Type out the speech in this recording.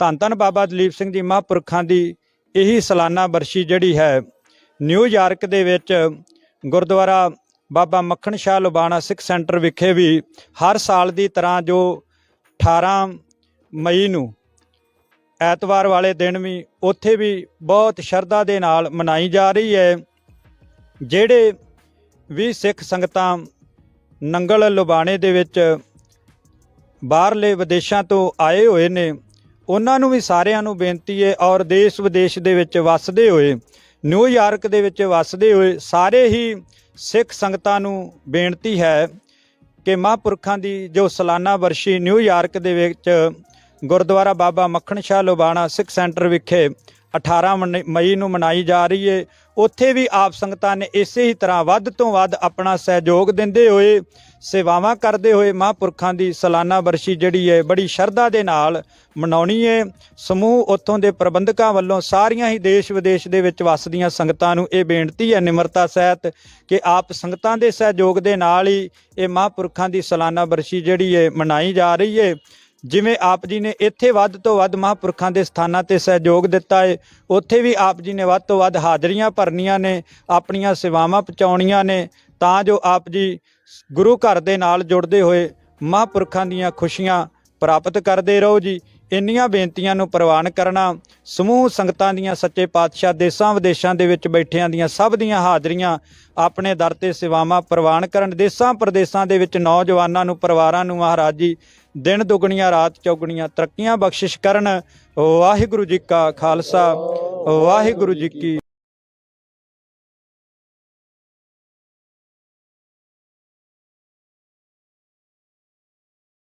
ਧੰਨ ਧੰਨ ਬਾਬਾ ਦਲੀਪ ਸਿੰਘ ਜੀ ਮਹਾਂਪੁਰਖਾਂ ਦੀ ਇਹੀ ਸਾਲਾਨਾ ਬਰਸ਼ੀ ਜਿਹੜੀ ਹੈ ਨਿਊਯਾਰਕ ਦੇ ਵਿੱਚ ਗੁਰਦੁਆਰਾ ਬਾਬਾ ਮੱਖਣ ਸ਼ਾਹ ਲੁਬਾਣਾ ਸਿੱਖ ਸੈਂਟਰ ਵਿਖੇ ਵੀ ਹਰ ਸਾਲ ਦੀ ਤਰ੍ਹਾਂ ਜੋ 18 ਮਈ ਨੂੰ ਐਤਵਾਰ ਵਾਲੇ ਦਿਨ ਵੀ ਉੱਥੇ ਵੀ ਬਹੁਤ ਸ਼ਰਧਾ ਦੇ ਨਾਲ ਮਨਾਈ ਜਾ ਰਹੀ ਹੈ, ਜਿਹੜੇ ਵੀ ਸਿੱਖ ਸੰਗਤਾਂ ਨੰਗਲ ਲੁਬਾਣੇ ਦੇ ਵਿੱਚ ਬਾਹਰਲੇ ਵਿਦੇਸ਼ਾਂ ਤੋਂ ਆਏ ਹੋਏ ਨੇ ਉਹਨਾਂ ਨੂੰ ਵੀ ਸਾਰਿਆਂ ਨੂੰ ਬੇਨਤੀ ਹੈ ਔਰ ਦੇਸ਼ ਵਿਦੇਸ਼ ਦੇ ਵਿੱਚ ਵੱਸਦੇ ਹੋਏ ਨਿਊਯਾਰਕ ਦੇ ਵਿੱਚ ਵੱਸਦੇ ਹੋਏ ਸਾਰੇ ਹੀ ਸਿੱਖ ਸੰਗਤਾਂ ਨੂੰ ਬੇਨਤੀ ਹੈ ਕਿ ਮਹਾਂਪੁਰਖਾਂ ਦੀ ਜੋ ਸਾਲਾਨਾ ਵਰਸ਼ੀ ਨਿਊਯਾਰਕ ਦੇ ਵਿੱਚ ਗੁਰਦੁਆਰਾ ਬਾਬਾ ਮੱਖਣ ਸ਼ਾਹ ਲੋਬਾਣਾ ਸਿੱਖ ਸੈਂਟਰ ਵਿਖੇ 18 ਮਨ- ਮਈ ਨੂੰ ਮਨਾਈ ਜਾ ਰਹੀ ਹੈ ਉੱਥੇ ਵੀ ਆਪ ਸੰਗਤਾਂ ਨੇ ਇਸੇ ਹੀ ਤਰ੍ਹਾਂ ਵੱਧ ਤੋਂ ਵੱਧ ਆਪਣਾ ਸਹਿਯੋਗ ਦਿੰਦੇ ਹੋਏ ਸੇਵਾਵਾਂ ਕਰਦੇ ਹੋਏ ਮਹਾਂਪੁਰਖਾਂ ਦੀ ਸਾਲਾਨਾ ਵਰਸ਼ੀ ਜਿਹੜੀ ਹੈ ਬੜੀ ਸ਼ਰਧਾ ਦੇ ਨਾਲ ਮਨਾਉਣੀ ਹੈ ਸਮੂਹ ਉੱਥੋਂ ਦੇ ਪ੍ਰਬੰਧਕਾਂ ਵੱਲੋਂ ਸਾਰੀਆਂ ਹੀ ਦੇਸ਼ ਵਿਦੇਸ਼ ਦੇ ਵਿੱਚ ਵੱਸਦੀਆਂ ਸੰਗਤਾਂ ਨੂੰ ਇਹ ਬੇਨਤੀ ਹੈ ਨਿਮਰਤਾ ਸਹਿਤ ਕਿ ਆਪ ਸੰਗਤਾਂ ਦੇ ਸਹਿਯੋਗ ਦੇ ਨਾਲ ਹੀ ਇਹ ਮਹਾਂਪੁਰਖਾਂ ਦੀ ਸਾਲਾਨਾ ਵਰਸ਼ੀ ਜਿਹੜੀ ਹੈ ਮਨਾਈ ਜਾ ਰਹੀ ਹੈ ਜਿਵੇਂ ਆਪ ਜੀ ਨੇ ਇੱਥੇ ਵੱਧ ਤੋਂ ਵੱਧ ਮਹਾਂਪੁਰਖਾਂ ਦੇ ਸਥਾਨਾਂ ਤੇ ਸਹਿਯੋਗ ਦਿੱਤਾ ਹੈ ਉੱਥੇ ਵੀ ਆਪ ਜੀ ਨੇ ਵੱਧ ਤੋਂ ਵੱਧ ਹਾਜ਼ਰੀਆਂ ਭਰਨੀਆਂ ਨੇ, ਆਪਣੀਆਂ ਸੇਵਾਵਾਂ ਪਹੁੰਚਾਉਣੀਆਂ ਨੇ, ਤਾਂ ਜੋ ਆਪ ਜੀ ਗੁਰੂ ਘਰ ਦੇ ਨਾਲ ਜੁੜਦੇ ਹੋਏ ਮਹਾਂਪੁਰਖਾਂ ਦੀਆਂ ਖੁਸ਼ੀਆਂ ਪ੍ਰਾਪਤ ਕਰਦੇ ਰਹੋ ਜੀ। ਇੰਨੀਆਂ ਬੇਨਤੀਆਂ ਨੂੰ ਪ੍ਰਵਾਨ ਕਰਨਾ, ਸਮੂਹ ਸੰਗਤਾਂ ਦੀਆਂ ਸੱਚੇ ਪਾਤਸ਼ਾਹ ਦੇਸਾਂ ਵਿਦੇਸ਼ਾਂ ਦੇ ਵਿੱਚ ਬੈਠਿਆਂ ਦੀਆਂ ਸਭ ਦੀਆਂ ਹਾਜ਼ਰੀਆਂ ਆਪਣੇ ਦਰ ਤੇ ਸੇਵਾਵਾਂ ਪ੍ਰਵਾਨ ਕਰਨ, ਦੇਸਾਂ ਪ੍ਰਦੇਸਾਂ ਦੇ ਵਿੱਚ ਨੌਜਵਾਨਾਂ ਨੂੰ, ਪਰਿਵਾਰਾਂ ਨੂੰ ਮਹਾਰਾਜ ਜੀ, ਦਿਨ ਦੁਗਣੀਆਂ, ਰਾਤ ਚੌਗਣੀਆਂ ਤਰੱਕੀਆਂ ਬਖਸ਼ਿਸ਼ ਕਰਨ। ਵਾਹਿਗੁਰੂ ਜੀ ਕਾ ਖਾਲਸਾ, ਵਾਹਿਗੁਰੂ ਜੀ ਕੀ